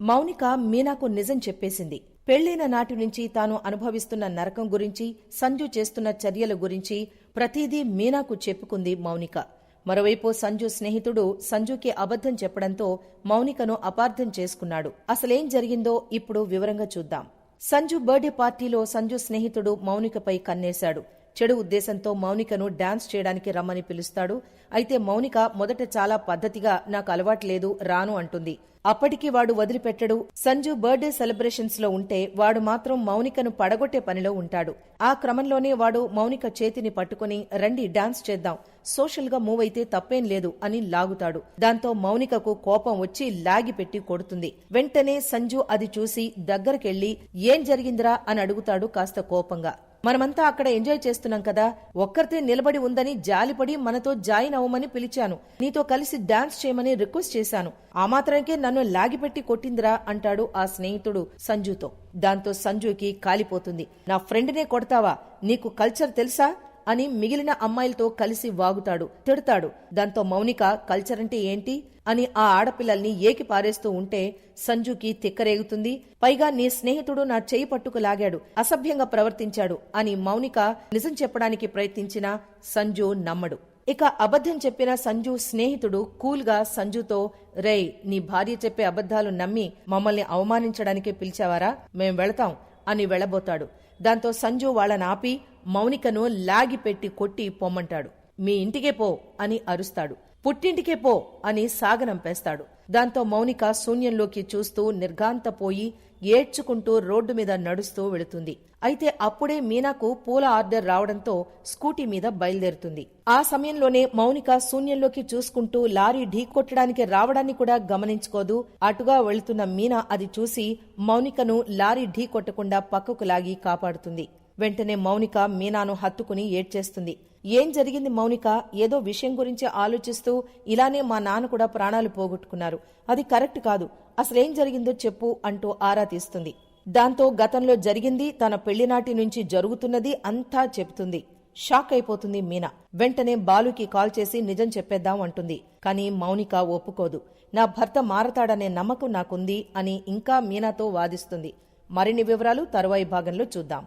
మౌనిక మీనాకు నిజం చెప్పేసింది. పెళ్ళైన నాటి నుంచి తాను అనుభవిస్తున్న నరకం గురించి సంజు చేస్తున్న చర్యల గురించి ప్రతిదీ మీనాకు చెప్పుకుంది మౌనిక. మరోవైపు సంజు స్నేహితుడు సంజుకి అబద్ధం చెప్పడంతో మౌనికను అపార్థం చేసుకున్నాడు. అసలేం జరిగిందో ఇప్పుడు వివరంగా చూద్దాం. సంజు బర్త్డే పార్టీలో సంజు స్నేహితుడు మౌనికపై కన్నేశాడు. చెడు ఉద్దేశంతో మౌనికను డాన్స్ చేయడానికి రమ్మని పిలుస్తాడు. అయితే మౌనిక మొదట చాలా పద్ధతిగా నాకు అలవాటు లేదు రాను అంటుంది. అప్పటికి వాడు వదిలిపెట్టడు. సంజు బర్త్డే సెలబ్రేషన్స్లో ఉంటే వాడు మాత్రం మౌనికను పడగొట్టే పనిలో ఉంటాడు. ఆ క్రమంలోనే వాడు మౌనిక చేతిని పట్టుకుని రండి డాన్స్ చేద్దాం. సోషల్గా మూవ్ అయితే తప్పేం లేదు అని లాగుతాడు. దాంతో మౌనికకు కోపం వచ్చి లాగి పెట్టి కొడుతుంది. వెంటనే సంజు అది చూసి దగ్గరకెళ్ళి ఏం జరిగిందిరా? అని అడుగుతాడు కాస్త కోపంగా. మనమంతా అక్కడ ఎంజాయ్ చేస్తున్నాం కదా. ఒక్కరితే నిలబడి ఉందని జాలిపడి మనతో జాయిన్ అవ్వమని పిలిచాను. నీతో కలిసి డాన్స్ చేయమని రిక్వెస్ట్ చేశాను. ఆ మాత్రానికే నన్ను లాగిపెట్టి కొట్టిందిరా అంటాడు ఆ స్నేహితుడు సంజుతో. దాంతో సంజుకి కాలిపోతుంది. నా ఫ్రెండ్నే కొడతావా? నీకు కల్చర్ తెలుసా? అని మిగిలిన అమ్మాయిలతో కలిసి వాగుతాడు తిడతాడు. దాంతో మౌనిక కల్చర్ అంటే ఏంటి? అని ఆ ఆడపిల్లల్ని ఏకి పారేస్తూ ఉంటే సంజుకి తిక్కరేగుతుంది. పైగా నీ స్నేహితుడు నా చేయి పట్టుకు లాగాడు అసభ్యంగా ప్రవర్తించాడు అని మౌనిక నిజం చెప్పడానికి ప్రయత్నించిన సంజు నమ్మడు. ఇక అబద్ధం చెప్పిన సంజు స్నేహితుడు కూల్గా సంజుతో రేయ్ నీ భార్య చెప్పే అబద్ధాలు నమ్మి మమ్మల్ని అవమానించడానికి పిలిచావారా? మేం వెళతాం అని వెళ్ళబోతాడు దాంతో సంజు వాళ్ళని ఆపి మౌనికను లాగి పెట్టి కొట్టి పొమ్మంటాడు. మీ ఇంటికే పో అని అరుస్తాడు. పుట్టింటికే పో అని సాగనంపేస్తాడు. దాంతో మౌనిక శూన్యంలోకి చూస్తూ నిర్ఘాంతపోయి ఏడ్చుకుంటూ రోడ్డు మీద నడుస్తూ వెళుతుంది. అయితే అప్పుడే మీనాకు పూల ఆర్డర్ రావడంతో స్కూటీ మీద బయలుదేరుతుంది. ఆ సమయంలోనే మౌనిక శూన్యంలోకి చూసుకుంటూ లారీ ఢీకొట్టడానికి రావడాన్ని కూడా గమనించుకోదు. అటుగా వెళుతున్న మీనా అది చూసి మౌనికను లారీ ఢీకొట్టకుండా పక్కకు లాగి కాపాడుతుంది. వెంటనే మౌనిక మీనాను హత్తుకుని ఏడ్చేస్తుంది. ఏం జరిగింది మౌనిక? ఏదో విషయం గురించి ఆలోచిస్తూ ఇలానే మా నాన్న కూడా ప్రాణాలు పోగొట్టుకున్నారు. అది కరెక్ట్ కాదు. అసలేం జరిగిందో చెప్పు అంటూ ఆరా తీస్తుంది. దాంతో గతంలో జరిగింది తన పెళ్ళినాటి నుంచి జరుగుతున్నది అంతా చెబుతుంది షాక్ అయిపోతుంది మీనా. వెంటనే బాలుకి కాల్ చేసి నిజం చెప్పేద్దాం అంటుంది. కానీ మౌనిక ఒప్పుకోదు. నా భర్త మారతాడనే నమ్మకం నాకుంది అని ఇంకా మీనాతో వాదిస్తుంది. మరిన్ని వివరాలు తరువాయి భాగంలో చూద్దాం.